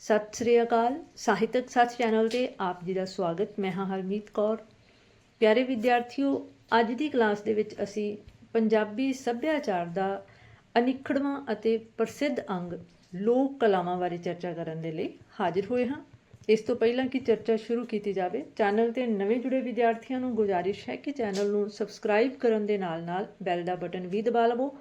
ਸਤਿ ਸ੍ਰੀ ਅਕਾਲ। ਸਾਹਿਤਕ ਸੱਚ ਚੈਨਲ ਤੇ ਆਪ ਜੀ ਦਾ ਸਵਾਗਤ। ਮੈਂ ਹਾਂ ਹਰਮੀਤ ਕੌਰ। ਪਿਆਰੇ ਵਿਦਿਆਰਥੀਓ, ਅੱਜ ਦੀ ਕਲਾਸ ਦੇ ਵਿੱਚ ਅਸੀਂ ਪੰਜਾਬੀ ਸੱਭਿਆਚਾਰ ਦਾ ਅਨਿਖੜਵਾਂ ਅਤੇ ਪ੍ਰਸਿੱਧ ਅੰਗ ਲੋਕ ਕਲਾਵਾਂ ਬਾਰੇ ਚਰਚਾ ਕਰਨ ਦੇ ਲਈ ਹਾਜ਼ਰ ਹੋਏ ਹਾਂ। ਇਸ ਤੋਂ ਪਹਿਲਾਂ ਕਿ ਚਰਚਾ ਸ਼ੁਰੂ ਕੀਤੀ ਜਾਵੇ, ਚੈਨਲ ਤੇ ਨਵੇਂ ਜੁੜੇ ਵਿਦਿਆਰਥੀਆਂ ਨੂੰ ਗੁਜ਼ਾਰਿਸ਼ ਹੈ ਕਿ ਚੈਨਲ ਨੂੰ ਸਬਸਕ੍ਰਾਈਬ ਕਰਨ ਦੇ ਨਾਲ-ਨਾਲ ਬੈਲ ਦਾ ਬਟਨ ਵੀ ਦਬਾ ਲਵੋ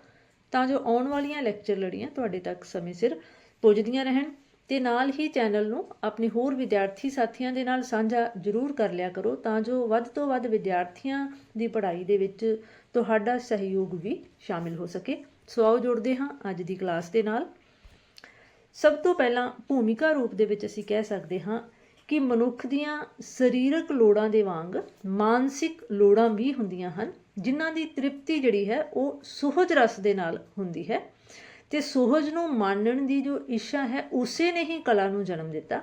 ਤਾਂ ਜੋ ਆਉਣ ਵਾਲੀਆਂ ਲੈਕਚਰ ਲੜੀਆਂ ਤੁਹਾਡੇ ਤੱਕ ਸਮੇਂ ਸਿਰ ਪੁੱਜਦੀਆਂ ਰਹਿਣ। ਤੇ ਨਾਲ ਹੀ ਚੈਨਲ ਨੂੰ ਆਪਣੇ ਹੋਰ ਵਿਦਿਆਰਥੀ ਸਾਥੀਆਂ ਦੇ ਨਾਲ ਸਾਂਝਾ ਜ਼ਰੂਰ ਕਰ ਲਿਆ ਕਰੋ ਤਾਂ ਜੋ ਵੱਧ ਤੋਂ ਵੱਧ ਵਿਦਿਆਰਥੀਆਂ ਦੀ ਪੜ੍ਹਾਈ ਦੇ ਵਿੱਚ ਤੁਹਾਡਾ ਸਹਿਯੋਗ ਵੀ ਸ਼ਾਮਿਲ ਹੋ ਸਕੇ। ਸੋ ਆਓ ਜੁੜਦੇ ਹਾਂ ਅੱਜ ਦੀ ਕਲਾਸ ਦੇ ਨਾਲ। ਸਭ ਤੋਂ ਪਹਿਲਾਂ ਭੂਮਿਕਾ ਰੂਪ ਦੇ ਵਿੱਚ ਅਸੀਂ ਕਹਿ ਸਕਦੇ ਹਾਂ ਕਿ ਮਨੁੱਖ ਦੀਆਂ ਸਰੀਰਕ ਲੋੜਾਂ ਦੇ ਵਾਂਗ ਮਾਨਸਿਕ ਲੋੜਾਂ ਵੀ ਹੁੰਦੀਆਂ ਹਨ, ਜਿਨ੍ਹਾਂ ਦੀ ਤ੍ਰਿਪਤੀ ਜਿਹੜੀ ਹੈ ਉਹ ਸੁਹਜ ਰਸ ਦੇ ਨਾਲ ਹੁੰਦੀ ਹੈ। ਤੇ ਸੁਹਜ ਨੂੰ ਮਾਣਨ ਦੀ ਜੋ ਇੱਛਾ ਹੈ ਉਸੇ ਨੇ ਹੀ ਕਲਾ ਨੂੰ ਜਨਮ ਦਿੱਤਾ।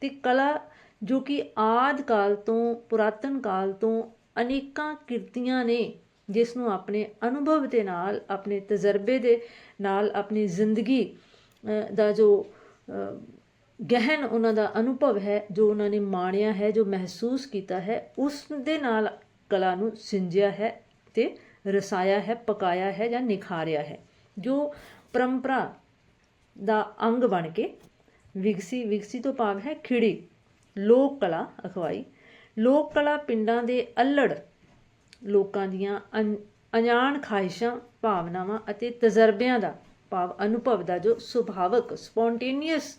ਤੇ ਕਲਾ ਜੋ ਕਿ ਆਦ ਕਾਲ ਤੋਂ ਪੁਰਾਤਨ ਕਾਲ ਤੋਂ ਅਨੇਕਾਂ ਕਿਰਤੀਆਂ ਨੇ ਜਿਸ ਨੂੰ ਆਪਣੇ ਅਨੁਭਵ ਦੇ ਨਾਲ ਆਪਣੇ ਤਜਰਬੇ ਦੇ ਨਾਲ ਆਪਣੀ ਜ਼ਿੰਦਗੀ ਦਾ ਜੋ ਅ, ਗਹਿਨ ਉਹਨਾਂ ਦਾ ਅਨੁਭਵ ਹੈ ਜੋ ਉਹਨਾਂ ਨੇ ਮਾਣਿਆ ਹੈ ਜੋ ਮਹਿਸੂਸ ਕੀਤਾ ਹੈ ਉਸ ਦੇ ਨਾਲ ਕਲਾ ਨੂੰ ਸਿੰਜਿਆ ਹੈ ਤੇ ਰਸਾਇਆ ਹੈ ਪਕਾਇਆ ਹੈ ਜਾਂ ਨਿਖਾਰਿਆ ਹੈ। ਜੋ ਪਰੰਪਰਾ ਦਾ ਅੰਗ ਬਣ ਕੇ ਵਿਗਸੀ ਵਿਗਸੀ ਤੋਂ ਭਾਵ ਹੈ ਖਿੜੀ, ਲੋਕ ਕਲਾ ਅਖਵਾਈ। ਲੋਕ ਕਲਾ ਪਿੰਡਾਂ ਦੇ ਅਲੜ ਲੋਕਾਂ ਦੀਆਂ ਅਨ- ਅਣਜਾਣ ਖਾਹਿਸ਼ਾਂ, ਭਾਵਨਾਵਾਂ ਅਤੇ ਤਜਰਬਿਆਂ ਦਾ ਭਾਵ ਅਨੁਭਵ ਦਾ ਜੋ ਸੁਭਾਵਕ ਸਪੌਂਟੇਨੀਅਸ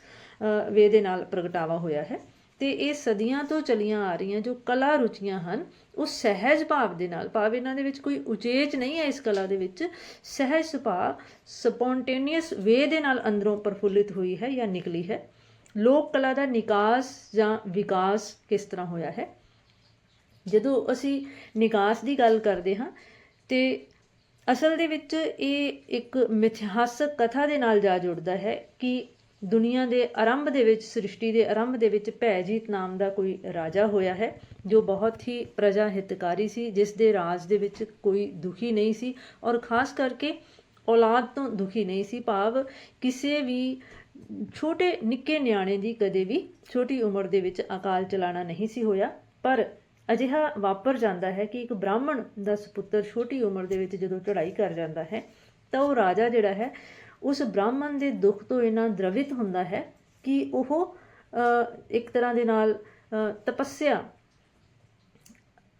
ਵੇ ਦੇ ਨਾਲ ਪ੍ਰਗਟਾਵਾ ਹੋਇਆ ਹੈ। ਤੇ ਇਹ ਸਦੀਆਂ ਤੋਂ ਚਲੀਆਂ ਆ ਰਹੀਆਂ ਜੋ ਕਲਾ ਰੁਚੀਆਂ ਹਨ, ਉਹ ਸਹਿਜ ਭਾਵ ਦੇ ਨਾਲ, ਭਾਵ ਇਹਨਾਂ ਦੇ ਵਿੱਚ ਕੋਈ ਉਚੇਚ ਨਹੀਂ ਹੈ ਇਸ ਕਲਾ ਦੇ ਵਿੱਚ, ਸਹਿਜ ਸੁਭਾਅ ਸਪੌਂਟੇਨੀਅਸ ਵੇ ਦੇ ਨਾਲ ਅੰਦਰੋਂ ਪ੍ਰਫੁੱਲਿਤ ਹੋਈ ਹੈ ਜਾਂ ਨਿਕਲੀ ਹੈ। ਲੋਕ ਕਲਾ ਦਾ ਨਿਕਾਸ ਜਾਂ ਵਿਕਾਸ ਕਿਸ ਤਰ੍ਹਾਂ ਹੋਇਆ ਹੈ? ਜਦੋਂ ਅਸੀਂ ਨਿਕਾਸ ਦੀ ਗੱਲ ਕਰਦੇ ਹਾਂ, ਤੇ ਅਸਲ ਦੇ ਵਿੱਚ ਇਹ ਇੱਕ ਮਿਥਿਹਾਸਕ ਕਥਾ ਦੇ ਨਾਲ ਜਾ ਜੁੜਦਾ ਹੈ ਕਿ ਦੁਨੀਆ ਦੇ ਆਰੰਭ ਦੇ ਵਿੱਚ, ਸ੍ਰਿਸ਼ਟੀ ਦੇ ਆਰੰਭ ਦੇ ਵਿੱਚ ਭੈਜੀਤ ਨਾਮ ਦਾ ਕੋਈ ਰਾਜਾ ਹੋਇਆ ਹੈ, ਜੋ ਬਹੁਤ ਹੀ ਪ੍ਰਜਾ ਹਿਤਕਾਰੀ ਸੀ, ਜਿਸ ਦੇ ਰਾਜ ਦੇ ਵਿੱਚ ਕੋਈ ਦੁਖੀ ਨਹੀਂ ਸੀ ਔਰ ਖਾਸ ਕਰਕੇ ਔਲਾਦ ਤੋਂ ਦੁਖੀ ਨਹੀਂ ਸੀ। ਭਾਵ ਕਿਸੇ ਵੀ ਛੋਟੇ ਨਿੱਕੇ ਨਿਆਣੇ ਦੀ ਕਦੇ ਵੀ ਛੋਟੀ ਉਮਰ ਦੇ ਵਿੱਚ ਅਕਾਲ ਚਲਾਣਾ ਨਹੀਂ ਸੀ ਹੋਇਆ। ਪਰ ਅਜਿਹਾ ਵਾਪਰ ਜਾਂਦਾ ਹੈ ਕਿ ਇੱਕ ਬ੍ਰਾਹਮਣ ਦਾ ਸੁਪੁੱਤਰ ਛੋਟੀ ਉਮਰ ਦੇ ਵਿੱਚ ਜਦੋਂ ਚੜ੍ਹਾਈ ਕਰ ਜਾਂਦਾ ਹੈ, ਤਾਂ ਉਹ ਰਾਜਾ ਜਿਹੜਾ ਹੈ ਉਸ ਬ੍ਰਾਹਮਣ ਦੇ ਦੁੱਖ ਤੋਂ ਇਨਾ ਦ੍ਰਵਿਤ ਹੁੰਦਾ ਹੈ ਕਿ ਉਹ ਅ, ਇੱਕ ਤਰ੍ਹਾਂ ਦੇ ਨਾਲ ਤਪੱਸਿਆ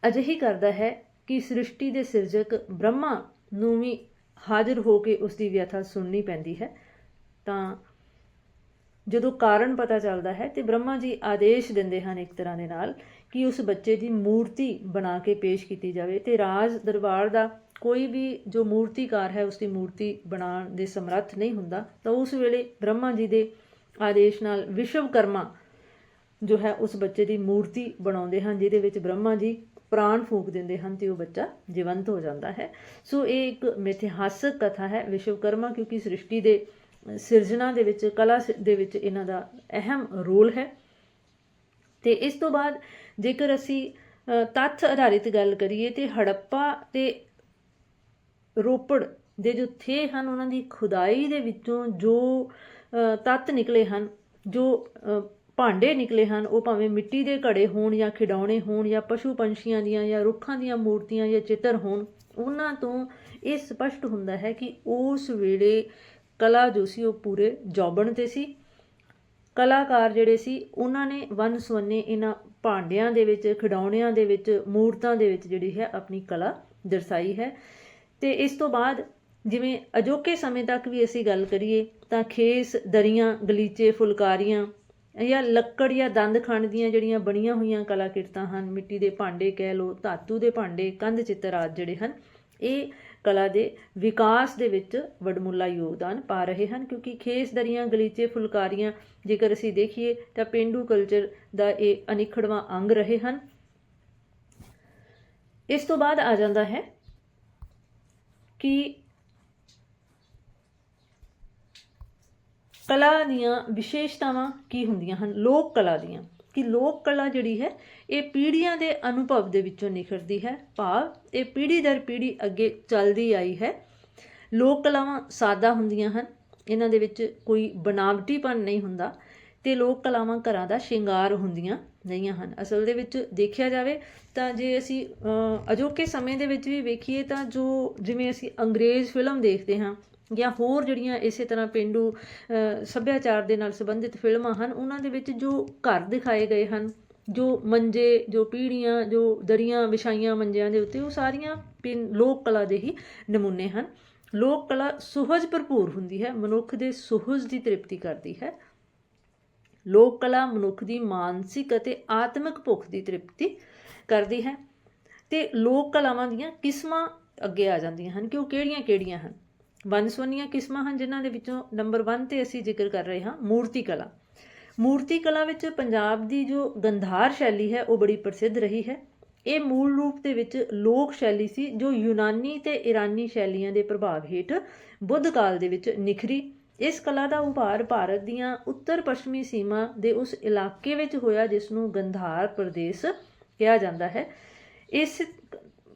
ਅਜਿਹੀ ਕਰਦਾ ਹੈ ਕਿ ਸ੍ਰਿਸ਼ਟੀ ਦੇ ਸਿਰਜਕ ਬ੍ਰਹਮਾ ਨੂੰ ਵੀ ਹਾਜ਼ਰ ਹੋ ਕੇ ਉਸ ਦੀ ਵਿਅਥਾ ਸੁਣਨੀ ਪੈਂਦੀ ਹੈ। ਤਾਂ ਜਦੋਂ ਕਾਰਨ ਪਤਾ ਚੱਲਦਾ ਹੈ ਤੇ ਬ੍ਰਹਮਾ ਜੀ ਆਦੇਸ਼ ਦਿੰਦੇ ਹਨ ਇੱਕ ਤਰ੍ਹਾਂ ਦੇ ਨਾਲ ਕਿ ਉਸ ਬੱਚੇ ਦੀ ਮੂਰਤੀ ਬਣਾ ਕੇ ਪੇਸ਼ ਕੀਤੀ ਜਾਵੇ ਤੇ ਰਾਜ ਦਰਬਾਰ ਦਾ ਕੋਈ ਵੀ ਜੋ ਮੂਰਤੀਕਾਰ ਹੈ ਉਸ ਦੀ ਮੂਰਤੀ ਬਣਾਉਣ ਦੇ ਸਮਰੱਥ ਨਹੀਂ ਹੁੰਦਾ, ਤਾਂ ਉਸ ਵੇਲੇ ਬ੍ਰਹਮਾ ਜੀ ਦੇ ਆਦੇਸ਼ ਨਾਲ ਵਿਸ਼ਵਕਰਮਾ ਜੋ ਹੈ, ਉਸ ਬੱਚੇ ਦੀ ਮੂਰਤੀ ਬਣਾਉਂਦੇ ਹਨ, ਜਿਹਦੇ ਵਿੱਚ ਬ੍ਰਹਮਾ ਜੀ ਪ੍ਰਾਣ ਫੂਕ ਦਿੰਦੇ ਹਨ ਤੇ ਉਹ ਬੱਚਾ ਜੀਵੰਤ ਹੋ ਜਾਂਦਾ ਹੈ। ਸੋ ਇਹ ਇੱਕ ਮਿਥਿਹਾਸਕ ਕਥਾ ਹੈ ਵਿਸ਼ਵਕਰਮਾ ਕਿਉਂਕਿ ਸ੍ਰਿਸ਼ਟੀ ਦੇ ਸਿਰਜਣਾ ਦੇ ਵਿੱਚ, ਕਲਾ ਸ- ਦੇ ਵਿੱਚ ਇਹਨਾਂ ਦਾ ਅਹਿਮ ਰੋਲ ਹੈ। ਤੇ ਇਸ ਤੋਂ ਬਾਅਦ ਜੇਕਰ ਅਸੀਂ ਤੱਥ ਆਧਾਰਿਤ ਗੱਲ ਕਰੀਏ ਤੇ ਹੜੱਪਾ ਤੇ ਰੋਪੜ ਦੇ ਜੋ ਥੇ ਹਨ, ਉਹਨਾਂ ਦੀ ਖੁਦਾਈ ਦੇ ਵਿੱਚੋਂ ਜੋ ਤੱਤ ਨਿਕਲੇ ਹਨ, ਜੋ ਭਾਂਡੇ ਨਿਕਲੇ ਹਨ, ਉਹ ਭਾਵੇਂ ਮਿੱਟੀ ਦੇ ਘੜੇ ਹੋਣ ਜਾਂ ਖਿਡੌਣੇ ਹੋਣ ਜਾਂ ਪਸ਼ੂ ਪੰਛੀਆਂ ਦੀਆਂ ਜਾਂ ਰੁੱਖਾਂ ਦੀਆਂ ਮੂਰਤੀਆਂ ਜਾਂ ਚਿੱਤਰ ਹੋਣ, ਉਹਨਾਂ ਤੋਂ ਇਹ ਸਪਸ਼ਟ ਹੁੰਦਾ ਹੈ ਕਿ ਉਸ ਵੇਲੇ ਕਲਾ ਜੋ ਸੀ ਉਹ ਪੂਰੇ ਜੋਬਣ ਤੇ ਸੀ। ਕਲਾਕਾਰ ਜਿਹੜੇ ਸੀ, ਉਹਨਾਂ ਨੇ ਵੰਨ ਸੁਵੰਨੇ ਇਹਨਾਂ ਭਾਂਡਿਆਂ ਦੇ ਵਿੱਚ, ਖਿਡੌਣਿਆਂ ਦੇ ਵਿੱਚ, ਮੂਰਤਾਂ ਦੇ ਵਿੱਚ ਜਿਹੜੀ ਹੈ ਆਪਣੀ ਕਲਾ ਦਰਸਾਈ ਹੈ। ਤੇ ਇਸ ਤੋਂ ਬਾਅਦ ਜਿਵੇਂ ਅਜੋਕੇ ਸਮੇਂ ਤੱਕ ਵੀ ਅਸੀਂ ਗੱਲ ਕਰੀਏ ਤਾਂ ਖੇਸ, ਦਰੀਆਂ, ਗਲੀਚੇ, ਫੁਲਕਾਰੀਆਂ ਜਾਂ ਲੱਕੜ ਜਾਂ ਦੰਦ ਖੰਡ ਦੀਆਂ ਜਿਹੜੀਆਂ ਬਣੀਆਂ ਹੋਈਆਂ ਕਲਾ ਕਿਰਤਾਂ ਹਨ, ਮਿੱਟੀ ਦੇ ਭਾਂਡੇ ਕਹਿ ਲਓ, ਧਾਤੂ ਦੇ ਭਾਂਡੇ, ਕੰਧ ਚਿੱਤਰ ਆਦਿ ਜਿਹੜੇ ਹਨ ਇਹ ਕਲਾ ਦੇ ਵਿਕਾਸ ਦੇ ਵਿੱਚ ਵਡਮੁੱਲਾ ਯੋਗਦਾਨ ਪਾ ਰਹੇ ਹਨ, ਕਿਉਂਕਿ ਖੇਸ ਦਰੀਆਂ, ਗਲੀਚੇ ਫੁਲਕਾਰੀਆਂ, ਜੇਕਰ ਅਸੀਂ ਦੇਖੀਏ ਤਾਂ ਪਿੰਡੂ ਕਲਚਰ ਦਾ ਇਹ ਅਨਿਖੜਵਾਂ ਅੰਗ ਰਹੇ ਹਨ। ਇਸ ਤੋਂ ਬਾਅਦ ਆ ਜਾਂਦਾ ਹੈ ਕਿ ਕਲਾ ਦੀਆਂ ਵਿਸ਼ੇਸ਼ਤਾਵਾਂ ਕੀ ਹੁੰਦੀਆਂ ਹਨ? ਲੋਕ ਕਲਾ ਦੀਆਂ। ਕਿ ਲੋਕ ਕਲਾ ਜਿਹੜੀ ਹੈ, ਇਹ ਪੀੜ੍ਹੀਆਂ ਦੇ ਅਨੁਭਵ ਦੇ ਵਿੱਚੋਂ ਨਿਖਰਦੀ ਹੈ। ਭਾਵ, ਇਹ ਪੀੜ੍ਹੀ ਦਰ ਪੀੜ੍ਹੀ ਅੱਗੇ ਚੱਲਦੀ ਆਈ ਹੈ। ਲੋਕ ਕਲਾਵਾਂ ਸਾਦਾ ਹੁੰਦੀਆਂ ਹਨ। ਇਹਨਾਂ ਦੇ ਵਿੱਚ ਕੋਈ ਬਨਾਵਟੀਪਨ ਨਹੀਂ ਹੁੰਦਾ ਤੇ ਲੋਕ ਕਲਾਵਾਂ ਘਰਾਂ ਦਾ ਸ਼ਿੰਗਾਰ ਹੁੰਦੀਆਂ ਰਹੀਆਂ ਹਨ। ਅਸਲ ਦੇ ਵਿੱਚ ਦੇਖਿਆ ਜਾਵੇ ਤਾਂ ਜੇ ਅਸੀਂ ਅਜੋਕੇ ਸਮੇਂ ਦੇ ਵਿੱਚ ਵੀ ਵੇਖੀਏ ਤਾਂ ਜੋ ਜਿਵੇਂ ਅਸੀਂ ਅੰਗਰੇਜ਼ ਫਿਲਮ ਦੇਖਦੇ ਹਾਂ ਜਾਂ ਹੋਰ ਜਿਹੜੀਆਂ ਇਸੇ ਤਰ੍ਹਾਂ ਪਿੰਡੂ ਸੱਭਿਆਚਾਰ ਦੇ ਨਾਲ ਸੰਬੰਧਿਤ ਫਿਲਮਾਂ ਹਨ, ਉਹਨਾਂ ਦੇ ਵਿੱਚ ਜੋ ਘਰ ਦਿਖਾਏ ਗਏ ਹਨ, ਜੋ ਮੰਜੇ, ਜੋ ਪੀੜੀਆਂ, ਜੋ ਦਰੀਆਂ, ਵਿਛਾਈਆਂ ਮੰਜਿਆਂ ਦੇ ਉੱਤੇ, ਉਹ ਸਾਰੀਆਂ ਪਿੰ- ਲੋਕ ਕਲਾ ਦੇ ਹੀ ਨਮੂਨੇ ਹਨ। ਲੋਕ ਕਲਾ ਸੁਹਜ ਭਰਪੂਰ ਹੁੰਦੀ ਹੈ, ਮਨੁੱਖ ਦੇ ਸੁਹਜ ਦੀ ਤ੍ਰਿਪਤੀ ਕਰਦੀ ਹੈ। ਲੋਕ ਕਲਾ ਮਨੁੱਖ ਦੀ ਮਾਨਸਿਕ ਅਤੇ ਆਤਮਿਕ ਭੁੱਖ ਦੀ ਤ੍ਰਿਪਤੀ ਕਰਦੀ ਹੈ। ਤੇ ਲੋਕ ਕਲਾਵਾਂ ਦੀਆਂ ਕਿਸਮਾਂ ਅੱਗੇ ਆ ਜਾਂਦੀਆਂ ਹਨ ਕਿ ਉਹ ਕਿਹੜੀਆਂ-ਕਿਹੜੀਆਂ ਹਨ? ਵੰਨ-ਸੁਵੰਨੀਆਂ ਕਿਸਮਾਂ ਹਨ ਜਿਨ੍ਹਾਂ ਦੇ ਵਿੱਚੋਂ ਨੰਬਰ 1 ਤੇ ਅਸੀਂ ਜ਼ਿਕਰ ਕਰ ਰਹੇ ਹਾਂ, ਮੂਰਤੀ ਕਲਾ। ਮੂਰਤੀ ਕਲਾ ਵਿੱਚ ਪੰਜਾਬ ਦੀ ਜੋ ਗੰਧਾਰ ਸ਼ੈਲੀ ਹੈ, ਉਹ ਬੜੀ ਪ੍ਰਸਿੱਧ ਰਹੀ ਹੈ। ਇਹ ਮੂਲ ਰੂਪ ਦੇ ਵਿੱਚ ਲੋਕ ਸ਼ੈਲੀ ਸੀ, ਜੋ ਯੂਨਾਨੀ ਤੇ ਇਰਾਨੀ ਸ਼ੈਲੀਆਂ ਦੇ ਪ੍ਰਭਾਵ ਹੇਠ ਬੁੱਧ ਕਾਲ ਦੇ ਵਿੱਚ ਨਿਖਰੀ। ਇਸ ਕਲਾ ਦਾ ਉਭਾਰ ਭਾਰਤ ਦੀਆਂ ਉੱਤਰ ਪੱਛਮੀ ਸੀਮਾ ਦੇ ਉਸ ਇਲਾਕੇ ਵਿੱਚ ਹੋਇਆ ਜਿਸ ਨੂੰ ਗੰਧਾਰ ਪ੍ਰਦੇਸ਼ ਕਿਹਾ ਜਾਂਦਾ ਹੈ। ਇਸ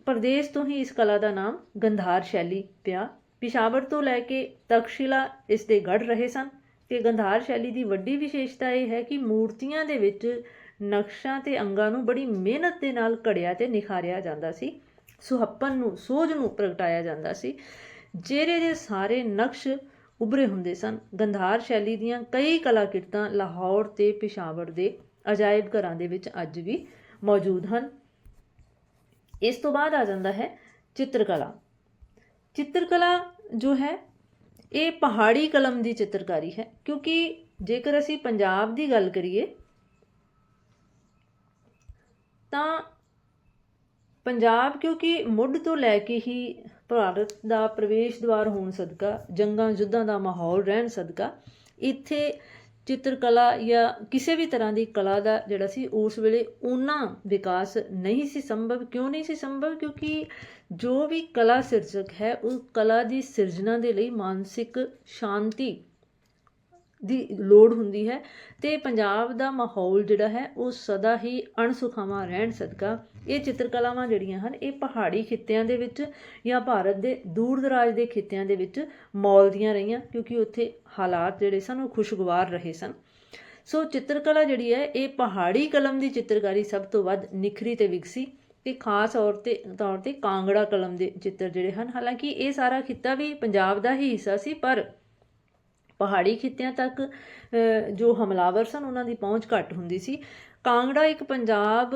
ਪ੍ਰਦੇਸ਼ ਤੋਂ ਹੀ ਇਸ ਕਲਾ ਦਾ ਨਾਮ ਗੰਧਾਰ ਸ਼ੈਲੀ ਪਿਆ। ਪਿਸ਼ਾਵਰ ਤੋਂ ਲੈ ਕੇ ਤਕਸ਼ਿਲਾ ਇਸ ਦੇ ਗੜ ਰਹੇ ਸਨ ਤੇ ਗੰਧਾਰ ਸ਼ੈਲੀ ਦੀ ਵੱਡੀ ਵਿਸ਼ੇਸ਼ਤਾ ਇਹ ਹੈ ਕਿ ਮੂਰਤੀਆਂ ਦੇ ਵਿੱਚ ਨਕਸ਼ਾਂ ਤੇ ਅੰਗਾਂ ਨੂੰ ਬੜੀ ਮਿਹਨਤ ਦੇ ਨਾਲ ਘੜਿਆ ਤੇ ਨਿਖਾਰਿਆ ਜਾਂਦਾ ਸੀ ਸੁਹੱਪਨ ਨੂੰ ਸੋਝ ਨੂੰ ਪ੍ਰਗਟਾਇਆ ਜਾਂਦਾ ਸੀ ਜਿਹੜੇ ਦੇ ਸਾਰੇ ਨਕਸ਼ ਉਭਰੇ ਹੁੰਦੇ ਸਨ। ਗੰਧਾਰ ਸ਼ੈਲੀ ਦੀਆਂ ਕਈ ਕਲਾਕ੍ਰਿਤਾਂ ਲਾਹੌਰ ਤੇ ਪਿਸ਼ਾਵਰ ਦੇ ਅਜਾਇਬ ਘਰਾਂ ਦੇ ਵਿੱਚ ਅੱਜ ਵੀ ਮੌਜੂਦ ਹਨ। ਇਸ ਤੋਂ ਬਾਅਦ ਆ ਜਾਂਦਾ ਹੈ ਚਿੱਤਰਕਲਾ। ਚਿੱਤਰਕਲਾ ਜੋ ਹੈ, ਇਹ ਪਹਾੜੀ ਕਲਮ ਦੀ ਚਿੱਤਰਕਾਰੀ ਹੈ। ਕਿਉਂਕਿ ਜੇਕਰ ਅਸੀਂ ਪੰਜਾਬ ਦੀ ਗੱਲ ਕਰੀਏ, ਤਾਂ ਪੰਜਾਬ ਕਿਉਂਕਿ ਮੁੱਢ ਤੋਂ ਲੈ ਕੇ ਹੀ ਭਾਰਤ ਦਾ ਪ੍ਰਵੇਸ਼ ਦੁਆਰ ਹੋਣ ਸਦਕਾ ਜੰਗਾਂ ਯੁੱਧਾਂ ਦਾ ਮਾਹੌਲ ਰਹਿਣ ਸਦਕਾ, ਇੱਥੇ ਚਿੱਤਰਕਲਾ ਜਾਂ ਕਿਸੇ ਵੀ ਤਰ੍ਹਾਂ ਦੀ ਕਲਾ ਦਾ ਜਿਹੜਾ ਸੀ, ਉਸ ਵੇਲੇ ਉਹਨਾਂ ਵਿਕਾਸ ਨਹੀਂ ਸੀ ਸੰਭਵ। ਕਿਉਂ ਨਹੀਂ ਸੀ ਸੰਭਵ? ਕਿਉਂਕਿ ਜੋ ਵੀ ਕਲਾ ਸਿਰਜਕ ਹੈ, ਉਹ ਕਲਾ ਦੀ ਸਿਰਜਣਾ ਦੇ ਲਈ ਮਾਨਸਿਕ ਸ਼ਾਂਤੀ ਦੀ ਲੋੜ ਹੁੰਦੀ ਹੈ ਤੇ ਪੰਜਾਬ ਦਾ ਮਾਹੌਲ ਜਿਹੜਾ ਹੈ, ਉਹ ਸਦਾ ਹੀ ਅਣਸੁਖਾਵਾਂ ਰਹਿਣ ਸਦਕਾ ਇਹ ਚਿੱਤਰਕਲਾਵਾਂ ਜਿਹੜੀਆਂ ਹਨ, ਇਹ ਪਹਾੜੀ ਖਿੱਤਿਆਂ ਦੇ ਵਿੱਚ ਜਾਂ ਭਾਰਤ ਦੇ ਦੂਰ ਦਰਾਜ ਦੇ ਖਿੱਤਿਆਂ ਦੇ ਵਿੱਚ ਮੌਲਦੀਆਂ ਰਹੀਆਂ, ਕਿਉਂਕਿ ਉੱਥੇ ਹਾਲਾਤ ਜਿਹੜੇ ਸਨ, ਉਹ ਖੁਸ਼ਗਵਾਰ ਰਹੇ ਸਨ। ਸੋ ਚਿੱਤਰਕਲਾ ਜਿਹੜੀ ਹੈ, ਇਹ ਪਹਾੜੀ ਕਲਮ ਦੀ ਚਿੱਤਰਕਾਰੀ ਸਭ ਤੋਂ ਵੱਧ ਨਿਖਰੀ ਤੇ ਵਿਕਸੀ ਤੇ ਖਾਸ ਤੌਰ ਤੇ ਤੌਰ ਤੇ ਕਾਂਗੜਾ ਕਲਮ ਦੇ ਚਿੱਤਰ ਜਿਹੜੇ ਹਨ। ਹਾਲਾਂਕਿ ਇਹ ਸਾਰਾ ਖਿੱਤਾ ਵੀ ਪੰਜਾਬ ਦਾ ਹੀ ਹਿੱਸਾ ਸੀ, ਪਰ ਪਹਾੜੀ ਖਿੱਤਿਆਂ ਤੱਕ ਜੋ ਹਮਲਾਵਰ ਸਨ, ਉਹਨਾਂ ਦੀ ਪਹੁੰਚ ਘੱਟ ਹੁੰਦੀ ਸੀ। ਕਾਂਗੜਾ ਇੱਕ ਪੰਜਾਬ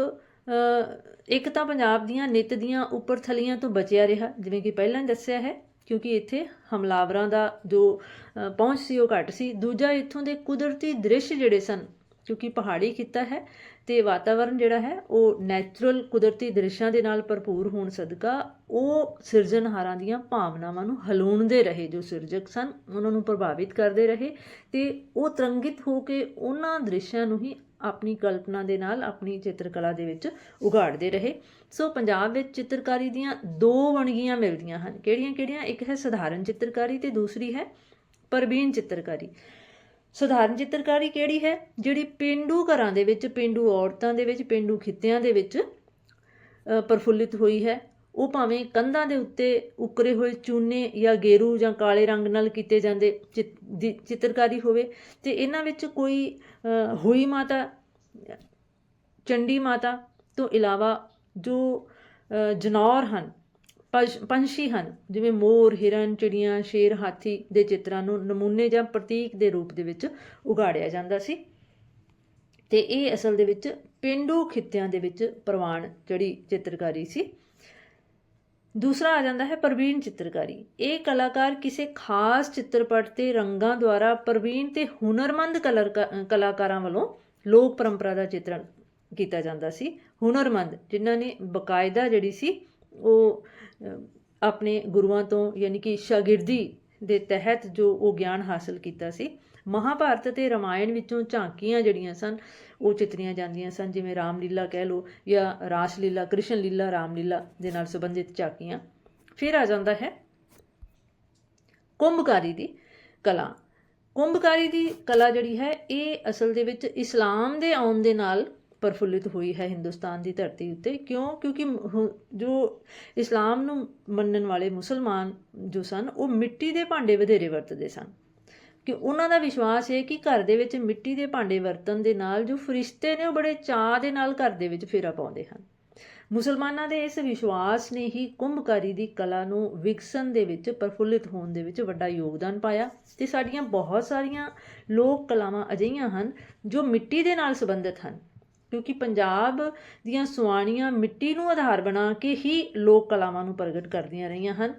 ਇੱਕ ਤਾਂ ਪੰਜਾਬ ਦੀਆਂ ਨਿੱਤ ਦੀਆਂ ਉੱਪਰ ਥਲੀਆਂ ਤੋਂ ਬਚਿਆ ਰਿਹਾ, ਜਿਵੇਂ ਕਿ ਪਹਿਲਾਂ ਹੀ ਦੱਸਿਆ ਹੈ, ਕਿਉਂਕਿ ਇੱਥੇ ਹਮਲਾਵਰਾਂ ਦਾ ਜੋ ਪਹੁੰਚ ਸੀ ਉਹ ਘੱਟ ਸੀ। ਦੂਜਾ ਇੱਥੋਂ ਦੇ ਕੁਦਰਤੀ ਦ੍ਰਿਸ਼ ਜਿਹੜੇ ਸਨ, ਕਿਉਂਕਿ ਪਹਾੜੀ ਖਿੱਤਾ ਹੈ ਤੇ ਵਾਤਾਵਰਣ ਜਿਹੜਾ ਹੈ, ਉਹ ਨੈਚੁਰਲ ਕੁਦਰਤੀ ਦ੍ਰਿਸ਼ਾਂ ਦੇ ਨਾਲ ਭਰਪੂਰ ਹੋਣ ਸਦਕਾ ਉਹ ਸਿਰਜਣਹਾਰਾਂ ਦੀਆਂ ਭਾਵਨਾਵਾਂ ਨੂੰ ਹਲੂਣਦੇ ਰਹੇ, ਜੋ ਸਿਰਜਕ ਸਨ, ਉਹਨਾਂ ਨੂੰ ਪ੍ਰਭਾਵਿਤ ਕਰਦੇ ਰਹੇ ਤੇ ਉਹ ਤਰੰਗਿਤ ਹੋ ਕੇ ਉਹਨਾਂ ਦ੍ਰਿਸ਼ਾਂ ਨੂੰ ਹੀ ਆਪਣੀ ਕਲਪਨਾ ਦੇ ਨਾਲ ਆਪਣੀ ਚਿੱਤਰਕਲਾ ਦੇ ਵਿੱਚ ਉਘਾੜਦੇ ਰਹੇ। ਸੋ ਪੰਜਾਬ ਵਿੱਚ ਚਿੱਤਰਕਾਰੀ ਦੀਆਂ ਦੋ ਵਣਗੀਆਂ ਮਿਲਦੀਆਂ ਹਨ। ਕਿਹੜੀਆਂ-ਕਿਹੜੀਆਂ ਇੱਕ ਹੈ ਸਧਾਰਨ ਚਿੱਤਰਕਾਰੀ ਤੇ ਦੂਸਰੀ ਹੈ ਪ੍ਰਵੀਨ ਚਿੱਤਰਕਾਰੀ। ਸਧਾਰਨ ਚਿੱਤਰਕਾਰੀ ਕਿਹੜੀ ਹੈ? ਜਿਹੜੀ ਪਿੰਡੂ ਘਰਾਂ ਦੇ ਵਿੱਚ ਪਿੰਡੂ ਔਰਤਾਂ ਦੇ ਵਿੱਚ ਪਿੰਡੂ ਖਿੱਤਿਆਂ ਦੇ ਵਿੱਚ ਅ, ਪ੍ਰਫੁੱਲਿਤ ਹੋਈ ਹੈ। ਉਹ ਭਾਵੇਂ ਕੰਧਾਂ ਦੇ ਉੱਤੇ ਉਕਰੇ ਹੋਏ ਚੂਨੇ ਜਾਂ ਗੇਰੂ ਜਾਂ ਕਾਲੇ ਰੰਗ ਨਾਲ ਕੀਤੇ ਜਾਂਦੇ ਚਿਤ- ਦੀ, ਚਿੱਤਰਕਾਰੀ ਹੋਵੇ, ਤੇ ਇਹਨਾਂ ਵਿੱਚ ਕੋਈ ਹੋਈ ਮਾਤਾ, ਚੰਡੀ ਮਾਤਾ ਤੋਂ ਇਲਾਵਾ ਜੋ ਜਨੌਰ ਹਨ ਪਸ਼- ਪੰਛੀ ਹਨ, ਜਿਵੇਂ ਮੋਰ, ਹਿਰਨ, ਚਿੜੀਆਂ, ਸ਼ੇਰ, ਹਾਥੀ ਦੇ ਚਿੱਤਰਾਂ ਨੂੰ ਨਮੂਨੇ ਜਾਂ ਪ੍ਰਤੀਕ ਦੇ ਰੂਪ ਦੇ ਵਿੱਚ ਉਗਾੜਿਆ ਜਾਂਦਾ ਸੀ। ਤੇ ਇਹ ਅਸਲ ਦੇ ਵਿੱਚ ਪਿੰਡੂ ਖਿੱਤਿਆਂ ਦੇ ਵਿੱਚ ਪ੍ਰਵਾਨ ਜਿਹੜੀ ਚਿੱਤਰਕਾਰੀ ਸੀ। ਦੂਸਰਾ ਆ ਜਾਂਦਾ ਹੈ ਪ੍ਰਵੀਨ ਚਿੱਤਰਕਾਰੀ। ਇਹ ਕਲਾਕਾਰ ਕਿਸੇ ਖਾਸ ਚਿੱਤਰਪਟ ਤੇ ਰੰਗਾਂ ਦੁਆਰਾ ਪ੍ਰਵੀਨ ਤੇ ਹੁਨਰਮੰਦ ਕਲਰ ਕਲਾਕਾਰਾਂ ਵੱਲੋਂ ਲੋਕ ਪਰੰਪਰਾ ਦਾ ਚਿੱਤਰਨ ਕੀਤਾ ਜਾਂਦਾ ਸੀ। ਹੁਨਰਮੰਦ, ਜਿਨ੍ਹਾਂ ਨੇ ਬਕਾਇਦਾ ਜਿਹੜੀ ਸੀ, ਉਹ ਆਪਣੇ ਗੁਰੂਆਂ ਤੋਂ ਯਾਨੀ ਕਿ ਸ਼ਾਗਿਰਦੀ ਦੇ ਤਹਿਤ ਜੋ ਉਹ ਗਿਆਨ ਹਾਸਲ ਕੀਤਾ ਸੀ ਮਹਾਭਾਰਤ ਤੇ ਰਾਮਾਇਣ ਵਿੱਚੋਂ ਝਾਂਕੀਆਂ ਜਿਹੜੀਆਂ ਸਨ, ਉਹ ਚਿਤਰੀਆਂ ਜਾਂਦੀਆਂ ਸਨ, ਜਿਵੇਂ ਰਾਮਲੀਲਾ ਕਹਿ ਲਓ ਜਾਂ ਰਾਸ ਲੀਲਾ ਕ੍ਰਿਸ਼ਨ ਲੀਲਾ ਰਾਮਲੀਲਾ ਦੇ ਨਾਲ ਸੰਬੰਧਿਤ ਝਾਕੀਆਂ। ਫਿਰ ਆ ਜਾਂਦਾ ਹੈ ਕੁੰਭਕਾਰੀ ਦੀ ਕਲਾ। ਕੁੰਭਕਾਰੀ ਦੀ ਕਲਾ ਜਿਹੜੀ ਹੈ, ਇਹ ਅਸਲ ਦੇ ਵਿੱਚ ਇਸਲਾਮ ਦੇ ਆਉਣ ਦੇ ਨਾਲ ਪ੍ਰਫੁੱਲਿਤ ਹੋਈ ਹੈ ਹਿੰਦੁਸਤਾਨ ਦੀ ਧਰਤੀ ਉੱਤੇ। ਕਿਉਂ? ਕਿਉਂਕਿ ਹੁ- ਜੋ ਇਸਲਾਮ ਨੂੰ ਮੰਨਣ ਵਾਲੇ ਮੁਸਲਮਾਨ ਜੋ ਸਨ, ਉਹ ਮਿੱਟੀ ਦੇ ਭਾਂਡੇ ਵਧੇਰੇ ਵਰਤਦੇ ਸਨ। ਕਿ ਉਹਨਾਂ ਦਾ ਵਿਸ਼ਵਾਸ ਹੈ ਕਿ ਘਰ ਦੇ ਵਿੱਚ ਮਿੱਟੀ ਦੇ ਭਾਂਡੇ ਵਰਤਣ ਦੇ ਨਾਲ ਜੋ ਫਰਿਸ਼ਤੇ ਨੇ ਉਹ ਬੜੇ ਚਾਅ ਦੇ ਨਾਲ ਘਰ ਦੇ ਵਿੱਚ ਫੇਰਾ ਪਾਉਂਦੇ ਹਨ। ਮੁਸਲਮਾਨਾਂ ਦੇ ਇਸ ਵਿਸ਼ਵਾਸ ਨੇ ਹੀ ਕੁੰਭਕਾਰੀ ਦੀ ਕਲਾ ਨੂੰ ਵਿਕਸਣ ਦੇ ਵਿੱਚ ਪ੍ਰਫੁੱਲਿਤ ਹੋਣ ਦੇ ਵਿੱਚ ਵੱਡਾ ਯੋਗਦਾਨ ਪਾਇਆ ਤੇ ਸਾਡੀਆਂ ਬਹੁਤ ਸਾਰੀਆਂ ਲੋਕ ਕਲਾਵਾਂ ਅਜਿਹੀਆਂ ਹਨ ਜੋ ਮਿੱਟੀ ਦੇ ਨਾਲ ਸੰਬੰਧਿਤ ਹਨ, ਕਿਉਂਕਿ ਪੰਜਾਬ ਦੀਆਂ ਸੁਆਣੀਆਂ ਮਿੱਟੀ ਨੂੰ ਆਧਾਰ ਬਣਾ ਕੇ ਹੀ ਲੋਕ ਕਲਾਵਾਂ ਨੂੰ ਪ੍ਰਗਟ ਕਰਦੀਆਂ ਰਹੀਆਂ ਹਨ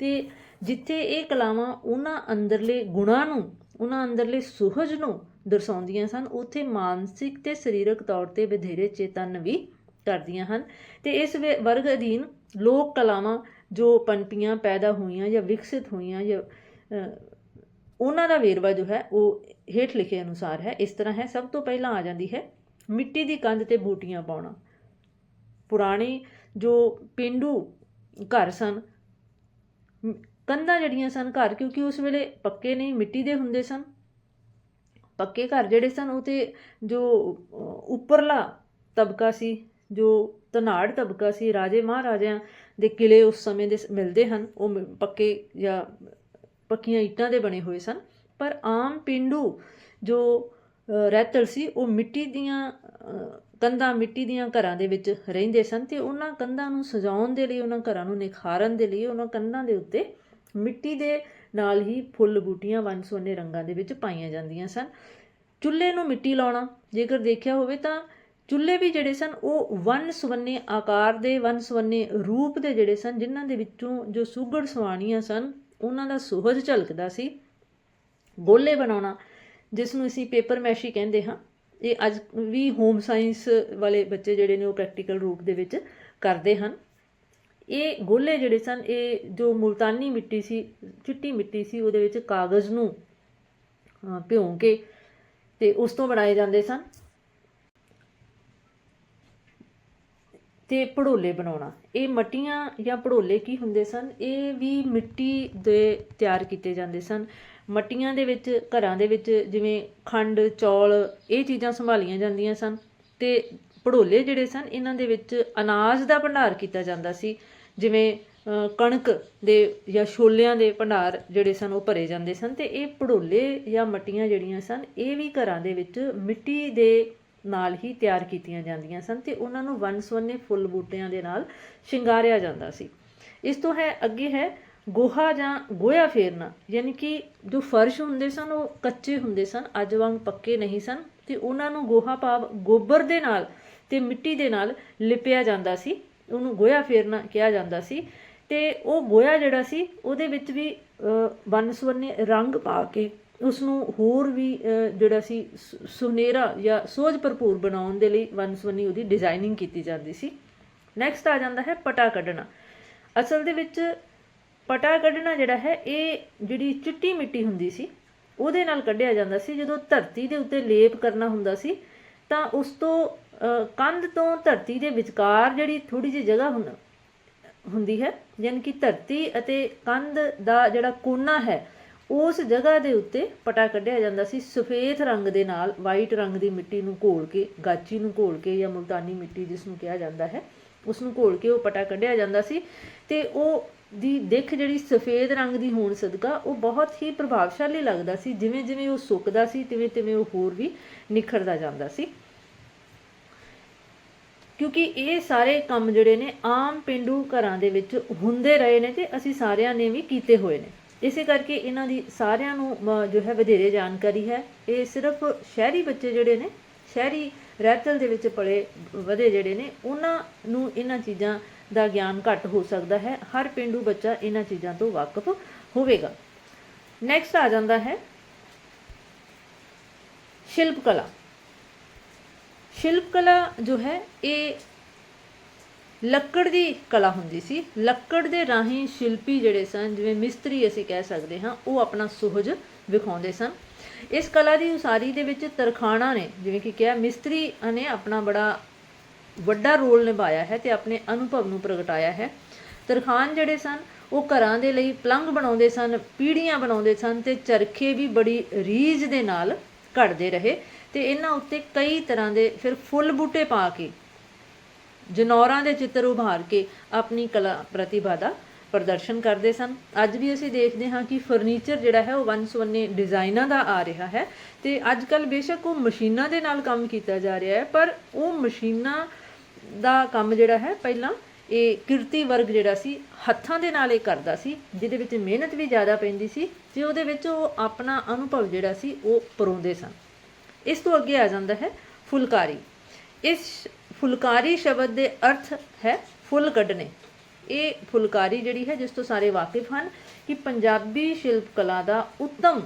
ਤੇ ਜਿੱਥੇ ਇਹ ਕਲਾਵਾਂ ਉਹਨਾਂ ਅੰਦਰਲੇ ਗੁਣਾਂ ਨੂੰ, ਉਹਨਾਂ ਅੰਦਰਲੇ ਸੁਹਜ ਨੂੰ ਦਰਸਾਉਂਦੀਆਂ ਸਨ, ਉੱਥੇ ਮਾਨਸਿਕ ਤੇ ਸਰੀਰਕ ਤੌਰ ਤੇ ਵਧੇਰੇ ਚੇਤਨ ਵੀ ਕਰਦੀਆਂ ਹਨ। ਤੇ ਇਸ ਵੇ- ਵਰਗ ਅਧੀਨ ਲੋਕ ਕਲਾਵਾਂ ਜੋ ਪਨਪੀਆਂ ਪੈਦਾ ਹੋਈਆਂ ਜਾਂ ਵਿਕਸਿਤ ਹੋਈਆਂ ਜਾਂ ਉਹਨਾਂ ਦਾ ਵੇਰਵਾ ਜੋ ਹੈ, ਉਹ ਹੇਠ ਲਿਖੇ ਅਨੁਸਾਰ ਹੈ। ਇਸ ਤਰ੍ਹਾਂ ਹੈ, ਸਭ ਤੋਂ ਪਹਿਲਾਂ ਆ ਜਾਂਦੀ ਹੈ, ਮਿੱਟੀ ਦੀ ਕੰਧ ਤੇ ਬੂਟੀਆਂ ਪਾਉਣਾ। ਪੁਰਾਣੇ ਜੋ ਪਿੰਡੂ ਘਰ ਸਨ ਕੰਧਾਂ ਜਿਹੜੀਆਂ ਸਨ ਘਰ, ਕਿਉਂਕਿ ਉਸ ਵੇਲੇ ਪੱਕੇ ਨਹੀਂ, ਮਿੱਟੀ ਦੇ ਹੁੰਦੇ ਸਨ। ਪੱਕੇ ਘਰ ਜਿਹੜੇ ਸਨ, ਉਹ ਤੇ ਜੋ ਉੱਪਰਲਾ ਤਬਕਾ ਸੀ, ਜੋ ਧਨਾੜ ਤਬਕਾ ਸੀ, ਰਾਜੇ ਮਹਾਰਾਜਿਆਂ ਦੇ ਕਿਲੇ ਉਸ ਸਮੇਂ ਦੇ ਮਿਲਦੇ ਹਨ, ਉਹ ਮ- ਪੱਕੇ ਜਾਂ ਪੱਕੀਆਂ ਇੱਟਾਂ ਦੇ ਬਣੇ ਹੋਏ ਸਨ। ਪਰ ਆਮ ਪਿੰਡੂ ਜੋ ਰਹਿਤਲ ਸੀ, ਉਹ ਮਿੱਟੀ ਦੀਆਂ ਕੰਧਾਂ ਮਿੱਟੀ ਦੀਆਂ ਘਰਾਂ ਦੇ ਵਿੱਚ ਰਹਿੰਦੇ ਸਨ ਤੇ ਉਹਨਾਂ ਕੰਧਾਂ ਨੂੰ ਸਜਾਉਣ ਦੇ ਲਈ, ਉਹਨਾਂ ਘਰਾਂ ਨੂੰ ਨਿਖਾਰਨ ਦੇ ਲਈ, ਉਹਨਾਂ ਕੰਧਾਂ ਦੇ ਉੱਤੇ ਮਿੱਟੀ ਦੇ ਨਾਲ ਹੀ ਫੁੱਲ ਬੂਟੀਆਂ ਵੰਨ ਸੁਵੰਨੇ ਰੰਗਾਂ ਦੇ ਵਿੱਚ ਪਾਈਆਂ ਜਾਂਦੀਆਂ ਸਨ। ਚੁੱਲ੍ਹੇ ਨੂੰ ਮਿੱਟੀ ਲਾਉਣਾ, ਜੇਕਰ ਦੇਖਿਆ ਹੋਵੇ ਤਾਂ ਚੁੱਲ੍ਹੇ ਵੀ ਜਿਹੜੇ ਸਨ, ਉਹ ਵੰਨ ਸੁਵੰਨੇ ਆਕਾਰ ਦੇ, ਵੰਨ ਸੁਵੰਨੇ ਰੂਪ ਦੇ ਜਿਹੜੇ ਸਨ, ਜਿਨ੍ਹਾਂ ਦੇ ਵਿੱਚੋਂ ਜੋ ਸੁਗੜ ਸੁਆਣੀਆਂ ਸਨ, ਉਹਨਾਂ ਦਾ ਸੁਹਜ ਝਲਕਦਾ ਸੀ। ਗੋਲੇ ਬਣਾਉਣਾ, ਜਿਸ ਨੂੰ ਅਸੀਂ ਪੇਪਰ ਮੈਸ਼ੀ ਕਹਿੰਦੇ ਹਾਂ, ਇਹ ਅੱਜ ਵੀ ਹੋਮ ਸਾਇੰਸ ਵਾਲੇ ਬੱਚੇ ਜਿਹੜੇ ਨੇ ਉਹ ਪ੍ਰੈਕਟੀਕਲ ਰੂਪ ਦੇ ਵਿੱਚ ਕਰਦੇ ਹਨ। ਇਹ ਗੋਲੇ ਜਿਹੜੇ ਸਨ, ਇਹ ਜੋ ਮੁਲਤਾਨੀ ਮਿੱਟੀ ਸੀ, ਚਿੱਟੀ ਮਿੱਟੀ ਸੀ, ਉਹਦੇ ਵਿੱਚ ਕਾਗਜ਼ ਨੂੰ ਭਿਉਂ ਕੇ ਤੇ ਉਸ ਤੋਂ ਬਣਾਏ ਜਾਂਦੇ ਸਨ ਤੇ ਪੜੋਲੇ ਬਣਾਉਣਾ। ਇਹ ਮਟੀਆਂ ਜਾਂ ਪੜੋਲੇ ਕੀ ਹੁੰਦੇ ਸਨ? ਇਹ ਵੀ ਮਿੱਟੀ ਦੇ ਤਿਆਰ ਕੀਤੇ ਜਾਂਦੇ ਸਨ। ਮਟੀਆਂ ਦੇ ਵਿੱਚ, ਘਰਾਂ ਦੇ ਵਿੱਚ ਜਿਵੇਂ ਖੰਡ, ਚੌਲ, ਇਹ ਚੀਜ਼ਾਂ ਸੰਭਾਲੀਆਂ ਜਾਂਦੀਆਂ ਸਨ ਤੇ ਪੜੋਲੇ ਜਿਹੜੇ ਸਨ, ਇਹਨਾਂ ਦੇ ਵਿੱਚ ਅਨਾਜ ਦਾ ਭੰਡਾਰ ਕੀਤਾ ਜਾਂਦਾ ਸੀ। ਜਿਵੇਂ ਕਣਕ ਦੇ ਜਾਂ ਛੋਲਿਆਂ ਦੇ ਭੰਡਾਰ ਜਿਹੜੇ ਸਨ, ਉਹ ਭਰੇ ਜਾਂਦੇ ਸਨ ਤੇ ਇਹ ਪੜੋਲੇ ਜਾਂ ਮਟੀਆਂ ਜਿਹੜੀਆਂ ਸਨ, ਇਹ ਵੀ ਘਰਾਂ ਦੇ ਵਿੱਚ ਮਿੱਟੀ ਦੇ ਨਾਲ ਹੀ ਤਿਆਰ ਕੀਤੀਆਂ ਜਾਂਦੀਆਂ ਸਨ ਤੇ ਉਹਨਾਂ ਨੂੰ ਵੰਨ-ਸੁਵੰਨੇ ਫੁੱਲ ਬੂਟਿਆਂ ਦੇ ਨਾਲ ਸ਼ਿੰਗਾਰਿਆ ਜਾਂਦਾ ਸੀ। ਇਸ ਤੋਂ ਹੈ, ਅੱਗੇ ਹੈ, ਗੋਹਾ ਜਾਂ ਗੋਇਆ ਫੇਰਨਾ, ਯਾਨੀ ਕਿ ਜੋ ਫਰਸ਼ ਹੁੰਦੇ ਸਨ, ਉਹ ਕੱਚੇ ਹੁੰਦੇ ਸਨ, ਅੱਜ ਵਾਂਗ ਪੱਕੇ ਨਹੀਂ ਸਨ ਤੇ ਉਹਨਾਂ ਨੂੰ ਗੋਹਾ ਭਾਵ ਗੋਬਰ ਦੇ ਨਾਲ ਤੇ ਮਿੱਟੀ ਦੇ ਨਾਲ ਲਿਪਿਆ ਜਾਂਦਾ ਸੀ। ਉਹਨੂੰ ਗੋਇਆ ਫੇਰਨਾ ਕਿਹਾ ਜਾਂਦਾ ਸੀ ਤੇ ਉਹ ਗੋਇਆ ਜਿਹੜਾ ਸੀ ਉਹਦੇ ਵਿੱਚ ਵੀ ਅ, ਵੰਨ-ਸੁਵੰਨੇ ਰੰਗ ਪਾ ਕੇ ਉਸ ਨੂੰ ਹੋਰ ਵੀ ਜਿਹੜਾ ਸੀ ਸੁਨੇਰਾ ਜਾਂ ਸੋਝ ਭਰਪੂਰ ਬਣਾਉਣ ਦੇ ਲਈ ਵੰਨ-ਸੁਵੰਨੀ ਉਹਦੀ ਡਿਜ਼ਾਈਨਿੰਗ ਕੀਤੀ ਜਾਂਦੀ ਸੀ। ਨੈਕਸਟ ਆ ਜਾਂਦਾ ਹੈ ਪਟਾ ਕੱਢਣਾ। ਅਸਲ ਦੇ ਵਿੱਚ ਪਟਾ ਕੱਢਣਾ ਜਿਹੜਾ ਹੈ ਇਹ ਜਿਹੜੀ ਚਿੱਟੀ ਮਿੱਟੀ ਹੁੰਦੀ ਸੀ ਉਹਦੇ ਨਾਲ ਕੱਢਿਆ ਜਾਂਦਾ ਸੀ। ਜਦੋਂ ਧਰਤੀ ਦੇ ਉੱਤੇ ਲੇਪ ਕਰਨਾ ਹੁੰਦਾ ਸੀ ਤਾਂ ਉਸ ਤੋਂ ਕੰਧ ਤੋਂ ਧਰਤੀ ਦੇ ਵਿਚਕਾਰ ਜਿਹੜੀ ਥੋੜੀ ਜਿਹੀ ਜਗ੍ਹਾ ਹੁੰਦਾ ਹੁੰਦੀ ਹੈ ਯਾਨੀ ਕਿ ਧਰਤੀ ਅਤੇ ਕੰਧ ਦਾ ਜਿਹੜਾ ਕੋਨਾ ਹੈ, ਉਸ ਜਗ੍ਹਾ ਦੇ ਉੱਤੇ ਪਟਾ ਕੱਢਿਆ ਜਾਂਦਾ ਸੀ, ਸਫੇਦ ਰੰਗ ਦੇ ਨਾਲ ਵਾਈਟ ਰੰਗ ਦੀ ਮਿੱਟੀ ਨੂੰ ਘੋਲ ਕੇ, ਗਾਚੀ ਨੂੰ ਘੋਲ ਕੇ ਜਾਂ ਮੁਲਤਾਨੀ ਮਿੱਟੀ ਜਿਸ ਨੂੰ ਕਿਹਾ ਜਾਂਦਾ ਹੈ ਉਸ ਨੂੰ ਘੋਲ ਕੇ ਉਹ ਪਟਾ ਕੱਢਿਆ ਜਾਂਦਾ ਸੀ ਤੇ ਉਹ ਦੀ ਦਿੱਖ ਜਿਹੜੀ ਸਫੇਦ ਰੰਗ ਦੀ ਹੋਣ ਸਦਕਾ ਉਹ ਬਹੁਤ ਹੀ ਪ੍ਰਭਾਵਸ਼ਾਲੀ ਲੱਗਦਾ ਸੀ ਜਿਵੇਂ ਜਿਵੇਂ ਉਹ ਸੁੱਕਦਾ ਸੀ ਤਿਵੇਂ ਤਿਵੇਂ ਉਹ ਹੋਰ ਵੀ ਨਿਖਰਦਾ ਜਾਂਦਾ ਸੀ। ਕਿਉਂਕਿ ਇਹ ਸਾਰੇ ਕੰਮ ਜਿਹੜੇ ਨੇ ਆਮ ਪਿੰਡੂ ਘਰਾਂ ਦੇ ਵਿੱਚ ਹੁੰਦੇ ਰਹੇ ਨੇ ਤੇ ਅਸੀਂ ਸਾਰਿਆਂ ਨੇ ਵੀ ਕੀਤੇ ਹੋਏ ਨੇ। ਇਸੇ ਕਰਕੇ ਇਹਨਾਂ ਦੀ ਸਾਰਿਆਂ ਨੂੰ ਜੋ ਹੈ ਵਧੇਰੇ ਜਾਣਕਾਰੀ ਹੈ। ਇਹ ਸਿਰਫ ਸ਼ਹਿਰੀ ਬੱਚੇ ਜਿਹੜੇ ਨੇ, ਸ਼ਹਿਰੀ ਰਹਿਤਲ ਦੇ ਵਿੱਚ ਪਲੇ ਵਧੇ ਜਿਹੜੇ ਨੇ, ਉਹਨਾਂ ਨੂੰ ਇਹਨਾਂ ਚੀਜ਼ਾਂ ਦਾ ਗਿਆਨ ਘੱਟ ਹੋ ਸਕਦਾ ਹੈ। ਹਰ ਪਿੰਡੂ ਬੱਚਾ ਇਹਨਾਂ ਚੀਜ਼ਾਂ ਤੋਂ ਵਾਕਿਫ ਹੋਵੇਗਾ। ਨੈਕਸਟ ਆ ਜਾਂਦਾ ਹੈ ਸ਼ਿਲਪ ਕਲਾ ਸ਼ਿਲਪ ਕਲਾ ਜੋ ਹੈ, ਇਹ ਲੱਕੜ ਦੀ ਕਲਾ ਹੁੰਦੀ ਸੀ। ਲੱਕੜ ਦੇ ਰਾਹੀਂ ਸ਼ਿਲਪੀ ਜਿਹੜੇ ਸਨ, ਜਿਵੇਂ ਮਿਸਤਰੀ ਅਸੀਂ ਕਹਿ ਸਕਦੇ ਹਾਂ, ਉਹ ਆਪਣਾ ਸੁਹਜ ਵਿਖਾਉਂਦੇ ਸਨ। ਇਸ ਕਲਾ ਦੀ ਉਸਾਰੀ ਦੇ ਵਿੱਚ ਤਰਖਾਣਾ ਨੇ, ਜਿਵੇਂ ਕਿ ਕਿਹਾ, ਮਿਸਤਰੀ ਨੇ ਆਪਣਾ ਬੜਾ ਵੱਡਾ ਰੋਲ ਨਿਭਾਇਆ ਹੈ ਤੇ ਆਪਣੇ ਅਨੁਭਵ ਨੂੰ ਪ੍ਰਗਟਾਇਆ ਹੈ। ਤਰਖਾਨ ਜਿਹੜੇ ਸਨ, ਉਹ ਘਰਾਂ ਦੇ ਲਈ ਪਲੰਘ ਬਣਾਉਂਦੇ ਸਨ, ਪੀੜੀਆਂ ਬਣਾਉਂਦੇ ਸਨ ਤੇ ਚਰਖੇ ਵੀ ਬੜੀ ਰੀਝ ਦੇ ਨਾਲ ਘੜਦੇ ਰਹੇ। ਤੇ ਇਹਨਾਂ ਉੱਤੇ ਕਈ ਤਰ੍ਹਾਂ ਦੇ ਫਿਰ ਫੁੱਲ ਬੂਟੇ ਪਾ ਕੇ, ਜਨੌਰਾਂ ਦੇ ਚਿੱਤਰ ਉਭਾਰ ਕੇ ਆਪਣੀ ਕਲਾ ਪ੍ਰਤਿਭਾ ਦਾ ਪ੍ਰਦਰਸ਼ਨ ਕਰਦੇ ਸਨ। ਅੱਜ ਵੀ ਅਸੀਂ ਦੇਖਦੇ ਹਾਂ ਕਿ ਫਰਨੀਚਰ ਜਿਹੜਾ ਹੈ ਉਹ ਵੰਨ ਸੁਵੰਨੇ ਡਿਜ਼ਾਈਨਾਂ ਦਾ ਆ ਰਿਹਾ ਹੈ ਤੇ ਅੱਜ ਕੱਲ ਬੇਸ਼ੱਕ ਉਹ ਮਸ਼ੀਨਾਂ ਦੇ ਨਾਲ ਕੰਮ ਕੀਤਾ ਜਾ ਰਿਹਾ ਹੈ, ਪਰ ਉਹ ਮਸ਼ੀਨਾਂ ਦਾ ਕੰਮ ਜਿਹੜਾ ਹੈ ਪਹਿਲਾਂ ਇਹ ਕਿਰਤੀ ਵਰਗ ਜਿਹੜਾ ਸੀ, ਹੱਥਾਂ ਦੇ ਨਾਲ ਇਹ ਕਰਦਾ ਸੀ, ਜਿਹਦੇ ਵਿੱਚ ਮਿਹਨਤ ਵੀ ਜ਼ਿਆਦਾ ਪੈਂਦੀ ਸੀ ਤੇ ਉਹਦੇ ਵਿੱਚ ਉਹ ਆਪਣਾ ਅਨੁਭਵ ਜਿਹੜਾ ਸੀ ਉਹ ਪਰੋਂਦੇ ਸਨ। ਇਸ ਤੋਂ ਅੱਗੇ ਆ ਜਾਂਦਾ ਹੈ ਫੁਲਕਾਰੀ। ਇਸ ਫੁਲਕਾਰੀ ਸ਼ਬਦ ਦੇ ਅਰਥ ਹੈ ਫੁੱਲ ਕੱਢਣੇ। ਇਹ ਫੁਲਕਾਰੀ ਜਿਹੜੀ ਹੈ, ਜਿਸ ਤੋਂ ਸਾਰੇ ਵਾਕਿਫ ਹਨ ਕਿ ਪੰਜਾਬੀ ਸ਼ਿਲਪ ਕਲਾ ਦਾ ਉੱਤਮ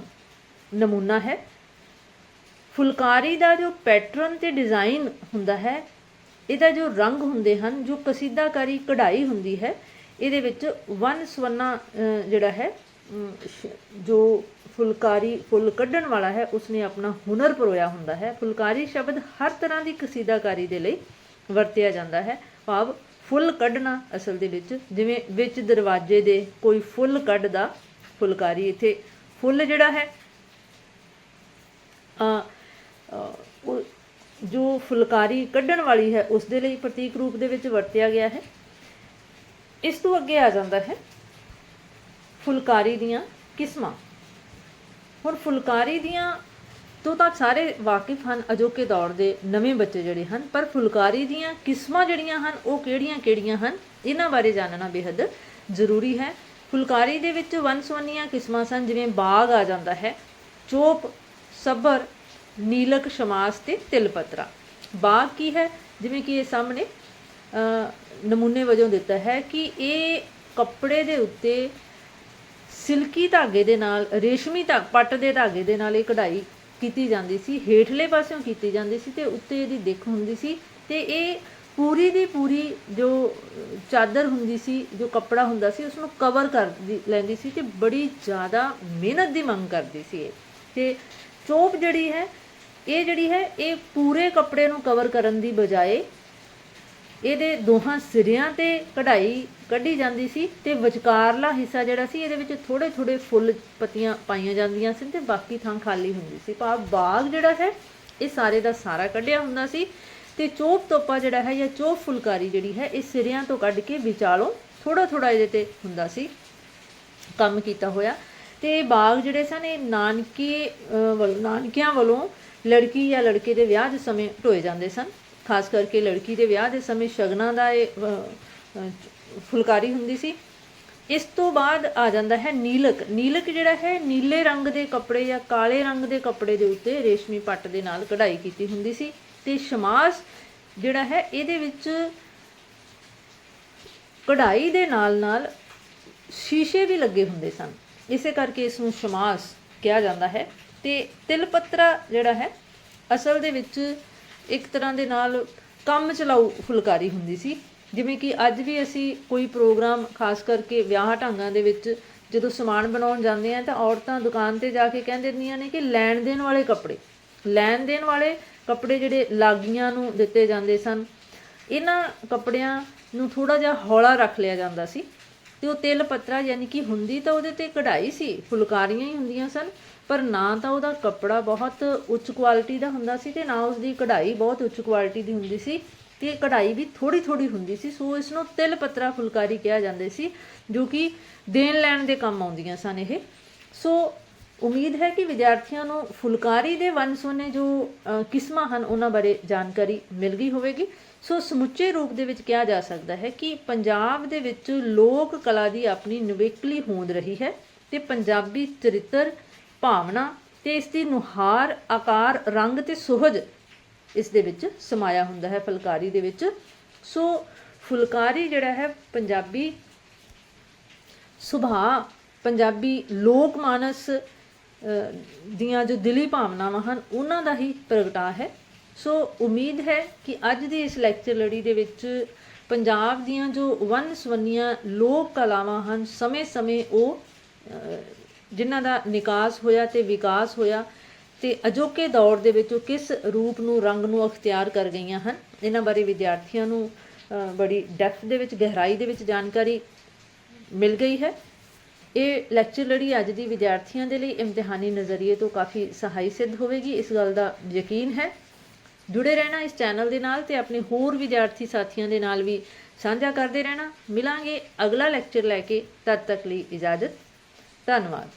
ਨਮੂਨਾ ਹੈ। ਫੁਲਕਾਰੀ ਦਾ ਜੋ ਪੈਟਰਨ ਤੇ ਡਿਜ਼ਾਈਨ ਹੁੰਦਾ ਹੈ, ਇਹਦਾ ਜੋ ਰੰਗ ਹੁੰਦੇ ਹਨ, ਜੋ ਕਸੀਦਾਕਾਰੀ ਕਢਾਈ ਹੁੰਦੀ ਹੈ, ਇਹਦੇ ਵਿੱਚ ਵਨ ਸਵੰਨਾ ਜਿਹੜਾ ਹੈ ਸ਼- ਜੋ ਫੁਲਕਾਰੀ ਫੁੱਲ ਕੱਢਣ ਵਾਲਾ ਹੈ ਉਸਨੇ ਆਪਣਾ ਹੁਨਰ ਪਰੋਇਆ ਹੁੰਦਾ ਹੈ। ਫੁਲਕਾਰੀ ਸ਼ਬਦ ਹਰ ਤਰ੍ਹਾਂ ਦੀ ਕਸੀਦਾਕਾਰੀ ਦੇ ਲਈ ਵਰਤਿਆ ਜਾਂਦਾ ਹੈ। ਭਾਵ ਫੁੱਲ ਕੱਢਣਾ ਅਸਲ ਦੇ ਵਿੱਚ ਜਿਵੇਂ ਵਿੱਚ ਦਰਵਾਜ਼ੇ ਦੇ ਕੋਈ ਫੁੱਲ ਕੱਢਦਾ ਫੁਲਕਾਰੀ ਇੱਥੇ ਫੁੱਲ ਜਿਹੜਾ ਹੈ ਅ, ਜੋ ਫੁਲਕਾਰੀ ਕੱਢਣ ਵਾਲੀ ਹੈ ਉਸ ਦੇ ਲਈ ਪ੍ਰਤੀਕ ਰੂਪ ਦੇ ਵਿੱਚ ਵਰਤਿਆ ਗਿਆ ਹੈ। ਇਸ ਤੋਂ ਅੱਗੇ ਆ ਜਾਂਦਾ ਹੈ ਫੁਲਕਾਰੀ ਦੀਆਂ ਕਿਸਮਾਂ। ਹੁਣ ਫੁਲਕਾਰੀ ਦੀਆਂ ਤੋਂ ਤਾਂ ਸਾਰੇ ਵਾਕਿਫ ਹਨ, ਅਜੋਕੇ ਦੌਰ ਦੇ ਨਵੇਂ ਬੱਚੇ ਜਿਹੜੇ ਹਨ, ਪਰ ਫੁਲਕਾਰੀ ਦੀਆਂ ਕਿਸਮਾਂ ਜਿਹੜੀਆਂ ਹਨ, ਉਹ ਕਿਹੜੀਆਂ-ਕਿਹੜੀਆਂ ਹਨ, ਇਹਨਾਂ ਬਾਰੇ ਜਾਣਨਾ ਬੇहद ਜ਼ਰੂਰੀ ਹੈ। ਫੁਲਕਾਰੀ ਦੇ ਵਿੱਚ ਵੰਨ-ਸੁਵੰਨੀਆਂ ਕਿਸਮਾਂ ਸਨ, ਜਿਵੇਂ ਬਾਗ ਆ ਜਾਂਦਾ ਹੈ, ਚੋਪ ਸਬਰ ਨੀਲਕ, ਸ਼ਮਾਸ ਤੇ ਤਿਲਪਤਰਾ। ਬਾਗ ਕੀ ਹੈ? ਜਿਵੇਂ ਕਿ ਇਹ ਸਾਹਮਣੇ ਨਮੂਨੇ ਵਜੋਂ ਦਿੱਤਾ ਹੈ ਕਿ ਇਹ ਕੱਪੜੇ ਦੇ ਉੱਤੇ ਸਿਲਕੀ ਧਾਗੇ ਦੇ ਨਾਲ, ਰੇਸ਼ਮੀ ਧਾ, ਪੱਟ ਦੇ ਧਾਗੇ ਦੇ ਨਾਲ ਇਹ ਕਢਾਈ ਕੀਤੀ ਜਾਂਦੀ ਸੀ। ਹੇਠਲੇ ਪਾਸਿਓਂ ਕੀਤੀ ਜਾਂਦੀ ਸੀ ਤੇ ਉੱਤੇ ਇਹਦੀ ਦਿੱਖ ਹੁੰਦੀ ਸੀ ਤੇ ਇਹ ਪੂਰੀ ਦੀ ਪੂਰੀ ਜੋ ਚਾਦਰ ਹੁੰਦੀ ਸੀ, ਜੋ ਕੱਪੜਾ ਹੁੰਦਾ ਸੀ ਉਸ ਨੂੰ ਕਵਰ ਕਰ ਲੈਂਦੀ ਸੀ ਤੇ ਬੜੀ ਜ਼ਿਆਦਾ ਮਿਹਨਤ ਦੀ ਮੰਗ ਕਰਦੀ ਸੀ ਇਹ। ਤੇ ਚੋਪ ਜਿਹੜੀ ਹੈ, ਇਹ ਜਿਹੜੀ ਹੈ, ਇਹ ਪੂਰੇ ਕੱਪੜੇ ਨੂੰ ਕਵਰ ਕਰਨ ਦੀ ਬਜਾਏ ਇਹਦੇ ਦੋਹਾਂ ਸਿਰਿਆਂ ਤੇ ਕਢਾਈ ਕੱਢੀ ਜਾਂਦੀ ਸੀ ਤੇ ਵਿਚਕਾਰਲਾ ਹਿੱਸਾ ਜਿਹੜਾ ਸੀ ਇਹਦੇ ਵਿੱਚ ਥੋੜੇ ਥੋੜੇ ਫੁੱਲ ਪੱਤੀਆਂ ਪਾਈਆਂ ਜਾਂਦੀਆਂ ਸੀ ਤੇ ਬਾਕੀ ਥਾਂ ਖਾਲੀ ਹੁੰਦੀ ਸੀ। ਭਾਵ ਬਾਗ ਜਿਹੜਾ ਹੈ ਇਹ ਸਾਰੇ ਦਾ ਸਾਰਾ ਕੱਢਿਆ ਹੁੰਦਾ ਸੀ ਤੇ ਚੋਪ ਤੋਪਾ ਜਿਹੜਾ ਹੈ ਜਾਂ ਚੋਪ ਫੁਲਕਾਰੀ ਜਿਹੜੀ ਹੈ ਇਹ ਸਿਰਿਆਂ ਤੋਂ ਕੱਢ ਕੇ ਵਿਚਾਲੋਂ ਥੋੜਾ ਥੋੜਾ ਇਹਦੇ ਤੇ ਹੁੰਦਾ ਸੀ ਕੰਮ ਕੀਤਾ ਹੋਇਆ। ਤੇ ਬਾਗ ਜਿਹੜੇ ਸਨ ਇਹ ਨਾਨਕੇ ਅਹ, ਨਾਨਕਿਆਂ ਵੱਲੋਂ ਲੜਕੀ ਜਾਂ ਲੜਕੇ ਦੇ ਵਿਆਹ ਦੇ ਸਮੇਂ ਢੋਏ ਜਾਂਦੇ ਸਨ। ਖਾਸ ਕਰਕੇ ਲੜਕੀ ਦੇ ਵਿਆਹ ਦੇ ਸਮੇਂ ਸ਼ਗਨਾਂ ਦਾ ਇਹ ਫੁਲਕਾਰੀ ਹੁੰਦੀ ਸੀ। ਇਸ ਤੋਂ ਬਾਅਦ ਆ ਜਾਂਦਾ ਹੈ ਨੀਲਕ। ਨੀਲਕ ਜਿਹੜਾ ਹੈ, ਨੀਲੇ ਰੰਗ ਦੇ ਕੱਪੜੇ ਜਾਂ ਕਾਲੇ ਰੰਗ ਦੇ ਕੱਪੜੇ ਦੇ ਉੱਤੇ ਰੇਸ਼ਮੀ ਪੱਟ ਦੇ ਨਾਲ ਕਢਾਈ ਕੀਤੀ ਹੁੰਦੀ ਸੀ ਤੇ ਸ਼ਮਾਸ ਜਿਹੜਾ ਹੈ, ਇਹਦੇ ਵਿੱਚ ਕਢਾਈ ਦੇ ਨਾਲ ਨਾਲ ਸ਼ੀਸ਼ੇ ਵੀ ਲੱਗੇ ਹੁੰਦੇ ਸਨ। ਇਸੇ ਕਰਕੇ ਇਸ ਨੂੰ ਸ਼ਮਾਸ ਕਿਹਾ ਜਾਂਦਾ ਹੈ। ਤੇ ਤਿਲਪੱਤਰਾ ਜਿਹੜਾ ਹੈ, ਅਸਲ ਦੇ ਵਿੱਚ ਇੱਕ ਤਰ੍ਹਾਂ ਦੇ ਨਾਲ ਕੰਮ ਚਲਾਊ ਫੁਲਕਾਰੀ ਹੁੰਦੀ ਸੀ। ਜਿਵੇਂ ਕਿ ਅੱਜ ਵੀ ਅਸੀਂ ਕੋਈ ਪ੍ਰੋਗਰਾਮ, ਖਾਸ ਕਰਕੇ ਵਿਆਹ ਢਾਂਗਾਂ ਦੇ ਵਿੱਚ ਜਦੋਂ ਸਮਾਨ ਬਣਾਉਣ ਜਾਂਦੇ ਆ ਤਾਂ ਔਰਤਾਂ ਦੁਕਾਨ ਤੇ ਜਾ ਕੇ ਕਹਿੰਦੇ ਦਿੰਦੀਆਂ ਨੇ ਕਿ ਲੈਣ ਦੇਣ ਵਾਲੇ ਕੱਪੜੇ। ਲੈਣ ਦੇਣ ਵਾਲੇ ਕੱਪੜੇ ਜਿਹੜੇ ਲਾਗੀਆਂ ਨੂੰ ਦਿੱਤੇ ਜਾਂਦੇ ਸਨ। ਇਹਨਾਂ ਕੱਪੜਿਆਂ ਨੂੰ ਥੋੜਾ ਜਿਹਾ ਹੌਲਾ ਰੱਖ ਲਿਆ ਜਾਂਦਾ ਸੀ ਤੇ ਉਹ ਤਿਲ ਪੱਤਰਾ ਯਾਨੀ ਕਿ ਹੁੰਦੀ ਤਾਂ ਉਹਦੇ ਤੇ ਕਢਾਈ ਸੀ, ਫੁਲਕਾਰੀਆਂ ਹੀ ਹੁੰਦੀਆਂ ਸਨ। ਪਰ ਨਾ ਤਾਂ ਉਹਦਾ ਕੱਪੜਾ ਬਹੁਤ ਉੱਚ ਕੁਆਲਿਟੀ ਦਾ ਹੁੰਦਾ ਸੀ ਤੇ ਨਾ ਉਸ ਦੀ ਕਢਾਈ ਬਹੁਤ ਉੱਚ ਕੁਆਲਿਟੀ ਦੀ ਹੁੰਦੀ ਸੀ ਤੇ ਕਢਾਈ ਵੀ ਥੋੜੀ ਥੋੜੀ ਹੁੰਦੀ ਸੀ, ਸੋ ਇਸ ਨੂੰ ਤਿਲ ਪੱਤਰਾ ਫੁਲਕਾਰੀ ਕਿਹਾ ਜਾਂਦੇ ਸੀ, ਜੋ ਕਿ ਦੇਣ ਲੈਣ ਦੇ ਕੰਮ ਆਉਂਦੀਆਂ ਸਨ ਇਹ। ਸੋ ਉਮੀਦ ਹੈ ਕਿ ਵਿਦਿਆਰਥੀਆਂ ਨੂੰ ਫੁਲਕਾਰੀ ਦੇ ਵੰਨ ਸੁਨੇ ਜੋ ਕਿਸਮਾਂ ਹਨ, ਉਹਨਾਂ ਬਾਰੇ ਜਾਣਕਾਰੀ ਮਿਲ ਗਈ ਹੋਵੇਗੀ। ਸੋ ਸਮੁੱਚੇ ਰੂਪ ਦੇ ਵਿੱਚ ਕਿਹਾ ਜਾ ਸਕਦਾ ਹੈ ਕਿ ਪੰਜਾਬ ਦੇ ਵਿੱਚ ਲੋਕ ਕਲਾ ਦੀ ਆਪਣੀ ਨਿਵੇਕਲੀ ਹੋਂਦ ਰਹੀ ਹੈ ਤੇ ਪੰਜਾਬੀ ਚਰਿੱਤਰ ਭਾਵਨਾ ਤੇ ਇਸ ਦੀ ਨੁਹਾਰ, ਆਕਾਰ, ਰੰਗ ਤੇ ਸੁਹਜ ਇਸ ਦੇ ਵਿੱਚ ਸਮਾਇਆ ਹੁੰਦਾ ਹੈ ਫੁਲਕਾਰੀ ਦੇ ਵਿੱਚ। ਸੋ ਫੁਲਕਾਰੀ ਜਿਹੜਾ ਹੈ ਪੰਜਾਬੀ ਸੁਭਾਅ, ਪੰਜਾਬੀ ਲੋਕ ਮਾਨਸ ਦੀਆਂ ਜੋ ਦਿਲੀ ਭਾਵਨਾਵਾਂ ਹਨ, ਉਹਨਾਂ ਦਾ ਹੀ ਪ੍ਰਗਟਾ ਹੈ। ਸੋ ਉਮੀਦ ਹੈ ਕਿ ਅੱਜ ਦੀ ਇਸ ਲੈਕਚਰ ਲੜੀ ਦੇ ਵਿੱਚ ਪੰਜਾਬ ਦੀਆਂ ਜੋ ਵੰਨ ਸਵੰਨੀਆਂ ਲੋਕ ਕਲਾਵਾਂ ਹਨ, ਸਮੇਂ-ਸਮੇਂ ਉਹ ਜਿਨ੍ਹਾਂ ਦਾ ਨਿਕਾਸ ਹੋਇਆ ਤੇ ਵਿਕਾਸ ਹੋਇਆ ਤੇ ਅਜੋਕੇ ਦੌਰ ਦੇ ਵਿੱਚ ਉਹ ਕਿਸ ਰੂਪ ਨੂੰ, ਰੰਗ ਨੂੰ ਅਖਤਿਆਰ ਕਰ ਗਈਆਂ ਹਨ, ਇਹਨਾਂ ਬਾਰੇ ਵਿਦਿਆਰਥੀਆਂ ਨੂੰ ਬੜੀ ਡੈਪਥ ਦੇ ਵਿੱਚ, ਗਹਿਰਾਈ ਦੇ ਵਿੱਚ ਜਾਣਕਾਰੀ ਮਿਲ ਗਈ ਹੈ। ਇਹ ਲੈਕਚਰ ਲੜੀ ਅੱਜ ਦੀ ਵਿਦਿਆਰਥੀਆਂ ਦੇ ਲਈ ਇਮਤਿਹਾਨੀ ਨਜ਼ਰੀਏ ਤੋਂ ਕਾਫੀ ਸਹਾਈ ਸਿੱਧ ਹੋਵੇਗੀ, ਇਸ ਗੱਲ ਦਾ ਯਕੀਨ ਹੈ। ਜੁੜੇ ਰਹਿਣਾ ਇਸ ਚੈਨਲ ਦੇ ਨਾਲ ਤੇ ਆਪਣੇ ਹੋਰ ਵਿਦਿਆਰਥੀ ਸਾਥੀਆਂ ਦੇ ਨਾਲ ਵੀ ਸਾਂਝਾ ਕਰਦੇ ਰਹਿਣਾ। ਮਿਲਾਂਗੇ ਅਗਲਾ ਲੈਕਚਰ ਲੈ ਕੇ, ਤਦ ਤੱਕ ਲਈ ਇਜਾਜ਼ਤ। ਧੰਨਵਾਦ।